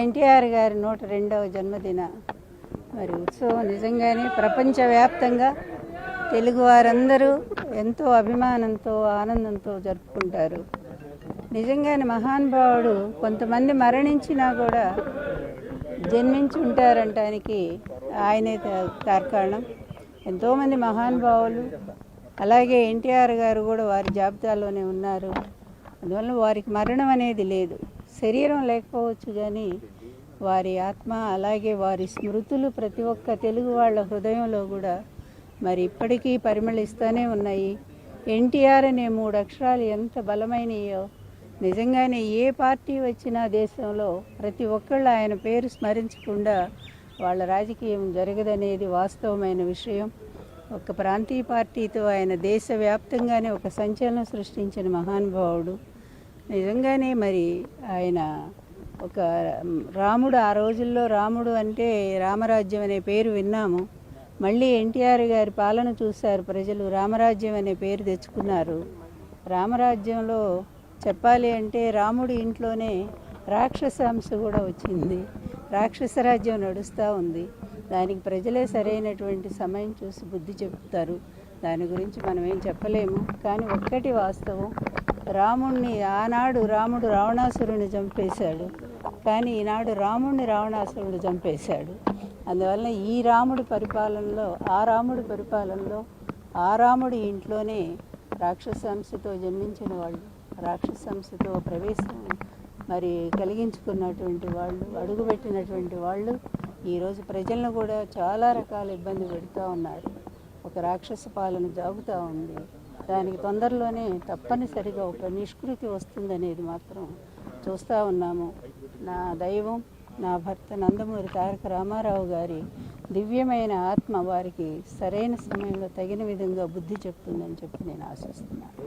ఎన్టీఆర్ గారి నూట రెండవ జన్మదిన. మరి ఉత్సవం నిజంగానే ప్రపంచవ్యాప్తంగా తెలుగు వారందరూ ఎంతో అభిమానంతో ఆనందంతో జరుపుకుంటారు. నిజంగానే మహానుభావుడు కొంతమంది మరణించినా కూడా జన్మించి ఉంటారంటానికి ఆయనే తా- తార్కాణం ఎంతోమంది మహానుభావులు అలాగే ఎన్టీఆర్ గారు కూడా వారి జాబితాలోనే ఉన్నారు. అందువల్ల వారికి మరణం అనేది లేదు. శరీరం లేకపోవచ్చు కానీ వారి ఆత్మ అలాగే వారి స్మృతులు ప్రతి ఒక్క తెలుగు వాళ్ళ హృదయంలో కూడా మరి ఇప్పటికీ పరిమళిస్తూనే ఉన్నాయి. ఎన్టీఆర్ అనే మూడు అక్షరాలు ఎంత బలమైనయో నిజంగానే ఏ పార్టీ వచ్చినా దేశంలో ప్రతి ఒక్కళ్ళు ఆయన పేరు స్మరించకుండా వాళ్ళ రాజకీయం జరగదనేది వాస్తవమైన విషయం. ఒక ప్రాంతీయ పార్టీతో ఆయన దేశవ్యాప్తంగానే ఒక సంచలనం సృష్టించిన మహానుభావుడు నిజంగానే మరి ఆయన ఒక రాముడు ఆ రోజుల్లో రాముడు అంటే రామరాజ్యం అనే పేరు విన్నాము. మళ్ళీ ఎన్టీఆర్ గారి పాలన చూశారు ప్రజలు రామరాజ్యం అనే పేరు తెచ్చుకున్నారు. రామరాజ్యంలో చెప్పాలి అంటే రాముడి ఇంట్లోనే రాక్షసాంశ కూడా వచ్చింది. రాక్షస రాజ్యం నడుస్తూ ఉంది. దానికి ప్రజలే సరైనటువంటి సమయం చూసి బుద్ధి చెప్తారు. దాని గురించి మనం ఏం చెప్పలేము. కానీ ఒక్కటి వాస్తవం రాముణ్ణి ఆనాడు రాముడు రావణాసురుని చంపేశాడు. కానీ ఈనాడు రాముణ్ణి రావణాసురుడు చంపేశాడు. అందువల్ల ఈ రాముడి పరిపాలనలో ఆ రాముడి పరిపాలనలో ఆ రాముడి ఇంట్లోనే రాక్షసంశతో జన్మించిన వాళ్ళు రాక్షసంశతో ప్రవేశం మరి కలిగించుకున్నటువంటి వాళ్ళు అడుగుపెట్టినటువంటి వాళ్ళు ఈరోజు ప్రజలను కూడా చాలా రకాల ఇబ్బంది పెడుతూ ఉన్నారు. ఒక రాక్షస పాలన జాగుతూ ఉంది. దానికి తొందరలోనే తప్పనిసరిగా ఒక నిష్కృతి వస్తుందనేది మాత్రం చూస్తూ ఉన్నాము. నా దైవం నా భర్త నందమూరి తారక రామారావు గారి దివ్యమైన ఆత్మ వారికి సరైన సమయంలో తగిన విధంగా బుద్ధి చెప్తుందని చెప్పి నేను ఆశిస్తున్నాను.